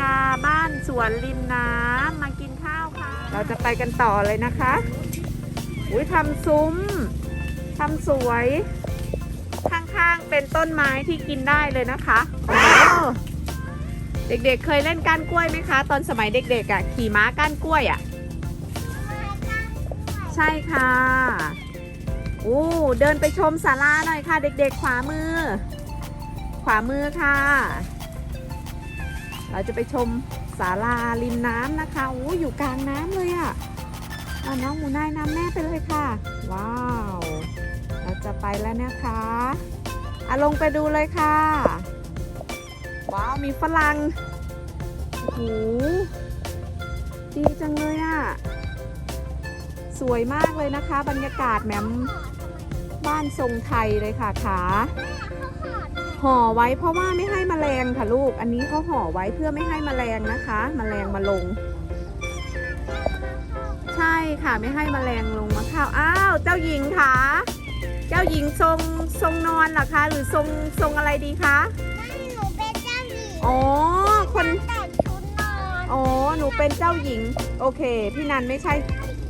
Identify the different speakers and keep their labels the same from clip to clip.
Speaker 1: ญาบ้านสวนริมน้ำมากินข้าวค่ะ เราจะไปกันต่อเลยนะคะ อุ้ยทำซุ้มทำสวย ข้างๆเป็นต้นไม้ที่กินได้เลยนะคะเด็กๆเคยเล่นก้านกล้วยไหมคะ ตอนสมัยเด็กๆอะขี่ม้าก้านกล้วยอะใช่ค่ะโอ้เดินไปชมศาลาหน่อยค่ะ เด็กๆ ขวามือ ขวามือค่ะ เราจะไปชมศาลาริมน้ำนะคะโอ้อยู่กลางน้ำเลยอะ่ะน้องหมูนายน้ำแม่ไปเลยค่ะ ว้าว เราจะไปแล้วนะคะอะลงไปดูเลยค่ะ ว้าวมีฝรั่งโอ้โหดีจังเลยอะ่ะ สวยมากเลยนะคะ บรรยากาศแหมมบ้านทรงไทยเลยค่ะขา ห่อไว้เพราะว่าไม่ให้แมลงค่ะลูก อันนี้เขาห่อไว้เพื่อไม่ให้แมลงนะคะแมลงมาลง ใช่ค่ะไม่ให้แมลงลงมาข้าวอ้าวเจ้าหญิงคะเจ้าหญิงทรงทรงนอนเหรอคะ หรือทรงทรงอะไรดีคะ
Speaker 2: ไม่หนูเป็นเจ้าหญิง
Speaker 1: อ๋อคน
Speaker 2: แต่งชุดนอน
Speaker 1: อ๋อหนูเป็นเจ้าหญิง โอเค พี่นันไม่ใช่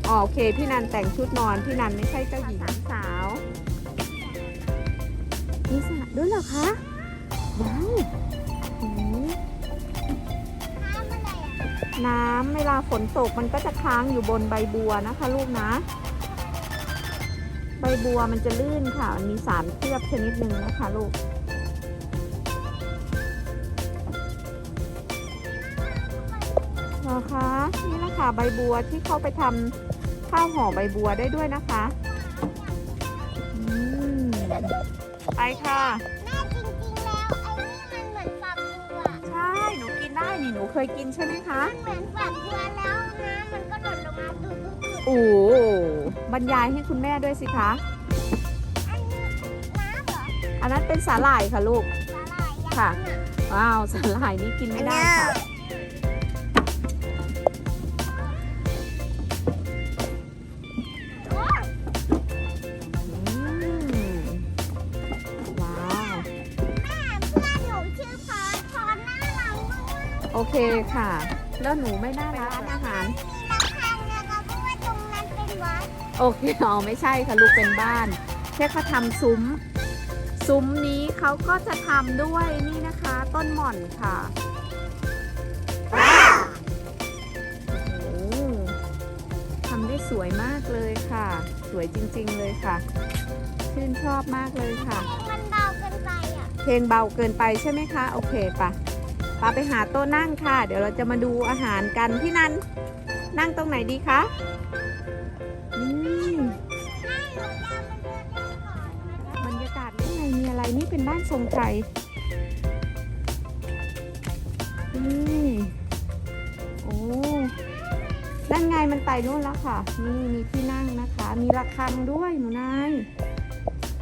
Speaker 1: อ๋อโอเค พี่นันแต่งชุดนอน พี่นันไม่ใช่เจ้าหญิง ด้วยเหรอคะว้าวโอ้โห
Speaker 2: น้ำ
Speaker 1: เวลาฝนตกมันก็จะค้างอยู่บนใบบัวนะคะ ลูกนะ ใบบัวมันจะลื่นค่ะมันมีสารเคลือบชนิดหนึ่งนะคะ ลูกเหรอคะนี่นะคะใบบัวที่เข้าไปทำข้าวห่อใบบัวได้ด้วยนะคะ ไปค่ะ
Speaker 2: แม่จริงๆแล้วไอ้นี่มันเหมือนฝักบัว
Speaker 1: ใช่ หนูกินได้นี่หนูเคยกินใช่ไหมคะ
Speaker 2: มันเหมือนฝักบัวแล้วน้ำมันก็หล่นลงมาดูดูดู
Speaker 1: โอ้บรรยายให้คุณแม่ด้วยสิคะ
Speaker 2: อันนี้น้ำเหรอ
Speaker 1: อันนั้นเป็นสาหร่ายค่ะลูก
Speaker 2: สาหร่ายอย่าง
Speaker 1: ค่ะ
Speaker 2: นั้น
Speaker 1: ว้าวสาหร่ายนี่กินไม่ได้ค่ะ
Speaker 2: อเค
Speaker 1: ค่ะ แล้วหนูไม่น่ารักอาหาร
Speaker 2: มีระฆังนะคะเพราะว่าตรงนั้นเป็นวัด
Speaker 1: โอเคอ๋อไม่ใช่ค่ะลูกเป็นบ้าน แค่เขาทำซุ้ม ซุ้มนี้เขาก็จะทำด้วยนี่นะคะ ต้นหม่อนค่ะโอ้โหทำได้สวยมากเลยค่ะ สวยจริงๆเลยค่ะ ชื่นชอบมากเลยค่ะ
Speaker 2: เพลงมันเบาเกินไปอะ
Speaker 1: เพลงเบาเกินไปใช่ไหมคะ โอเคปะ ปาไปหาโต๊ะนั่งค่ะ เดี๋ยวเราจะมาดูอาหารกันพี่นันนั่งตรงไหนดีคะ
Speaker 2: นี่
Speaker 1: บรรยากาศข้างในมีอะไรนี่เป็นบ้านทรงไทยนี่โอ้นั่นไงมันไปนู่นแล้วค่ะ นี่มีที่นั่งนะคะ มีระฆังด้วยหมูนาย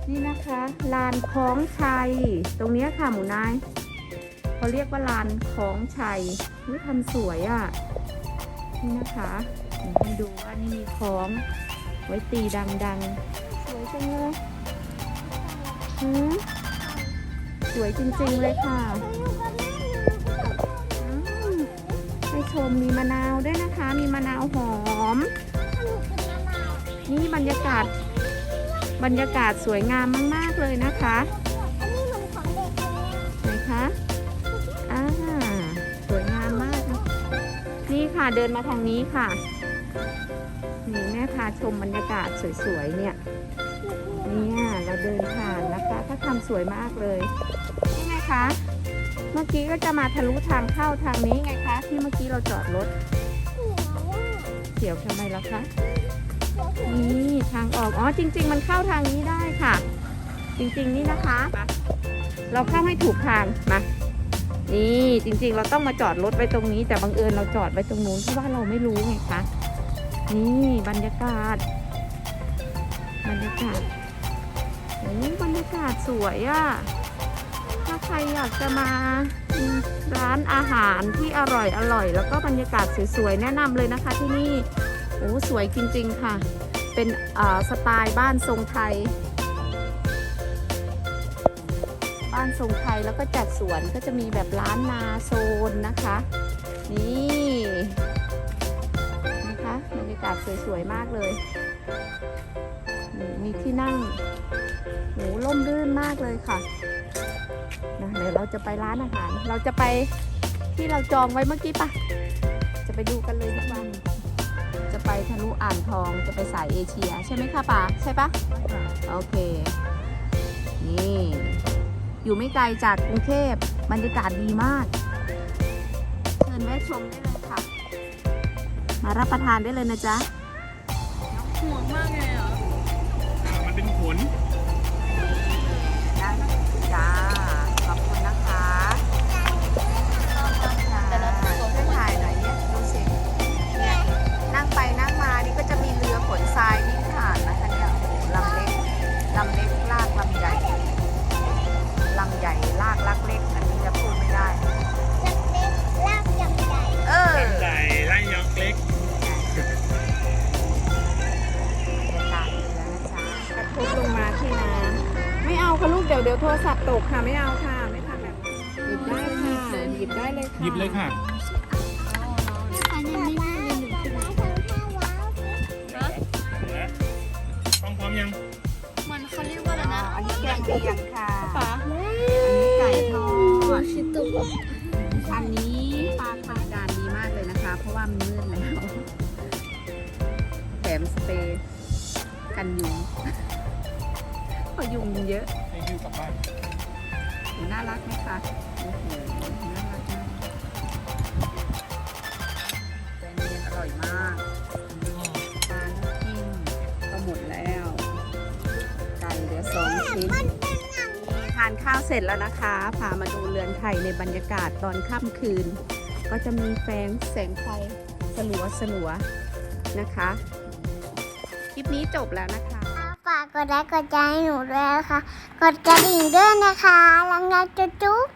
Speaker 1: นี่นะคะ ลานคล้องชัย ตรงนี้ค่ะหมูนาย เขาเรียกว่าลานคล้องชัยนี่ทำสวยอะ่ะ นี่นะคะให้ดูว่านี่มีคล้องไว้ตีดังๆ สวยจังเลยหืมสวยจริงๆเลยค่ะให้ชมมีมะนาวด้วยนะคะ มีมะนาวหอม
Speaker 2: นี่
Speaker 1: บรรยากาศ บรรยากาศสวยงามมากๆเลยนะคะ ค่ะเดินมาทางนี้ค่ะนี่แม่พาชมบรรยากาศสวยๆเนี่ยเนี่ยเราเดินผ่านนะคะเขาทำสวยมากเลยนี่ไงคะเมื่อกี้ก็จะมาทะลุทางเข้าทางนี้ไงคะ ที่เมื่อกี้เราจอดรถเสียวทำไมล่ะคะนี่ทางออกอ๋อจริง ๆ มันเข้าทางนี้ได้ค่ะ จริงๆนี่นะคะ เราเข้าให้ถูกทางมา นี่จริงๆเราต้องมาจอดรถไว้ตรงนี้ แต่บังเอิญเราจอดไว้ตรงนู้นเพราะว่าเราไม่รู้ไงคะนี่บรรยากาศ บรรยากาศโอ้บรรยากาศสวยอะ่ะถ้าใครอยากจะมาร้านอาหารที่อร่อยอร่อย แล้วก็บรรยากาศสวยๆแนะนำเลยนะคะที่นี่โอ้สวยจริงๆค่ะ เป็นสไตล์บ้านทรงไทย บ้านทรงไทยแล้วก็จัดสวนก็จะมีแบบร้านนาโซนนะคะ นี่นะคะบรรยากาศสวยๆมากเลยนี่มีที่นั่งโหร่มรื่นมากเลยค่ะนะเดี๋ยวเราจะไปร้านอาหาร เราจะไปที่เราจองไว้เมื่อกี้ปะจะไปดูกันเลยดีกว่าจะไปทะลุอ่างทองจะไปสายเอเชีย ใช่ไหมคะป๋าใช่ปะโอเค นี่ อยู่ไม่ไกลจากกรุงเทพบรรยากาศดีมากเชิญแวะชมได้เลยค่ะ มารับประทานได้เลยนะจ๊ะ
Speaker 3: ห่วงมากเลย
Speaker 1: ดี๋ยวเดี๋ยวโทรศัพท์ตกค่ะไม่เอาค่ะ ไม่ทำแบบนี้หยิบได้ค่ะหยิบได้เลยค่ะ
Speaker 4: หยิบเลยค่ะ
Speaker 2: ป๊าป๊าป๊าทำท่าว้าวสิ
Speaker 4: ต้องพร้อมยัง
Speaker 3: มันเขาเรียกว่าอะไรนะ
Speaker 1: อันนี้แกงเลียงค่ะ
Speaker 3: ป๋า
Speaker 1: อันนี้ไก่ทอด
Speaker 3: ชิตุก
Speaker 1: อันนี้ปลาทำการดีมากเลยนะคะ เพราะว่ามันมืดแล้วแถมสเปรย์กันยุง เพราะยุงเยอะ
Speaker 4: ให้ยูกลับบ้าน
Speaker 1: โอ้น่ารักไหมคะโอ้โหน่ารักมากแกงเลียงอร่อยมากปลาน้ำจิ้มก็หมดแล้ว ไก่เหลือสองชิ้น ทานข้าวเสร็จแล้วนะคะ พามาดูเรือนไทยในบรรยากาศตอนค่ำคืน ก็จะมีแสงแสงไฟสลัวสลัวๆนะคะ คลิปนี้จบแล้วนะคะ
Speaker 2: ฝา กดไลค์กดใจให้หนูด้วยนะคะ กดกระดิ่งด้วยนะคะลังไงจุ๊บจุ๊บ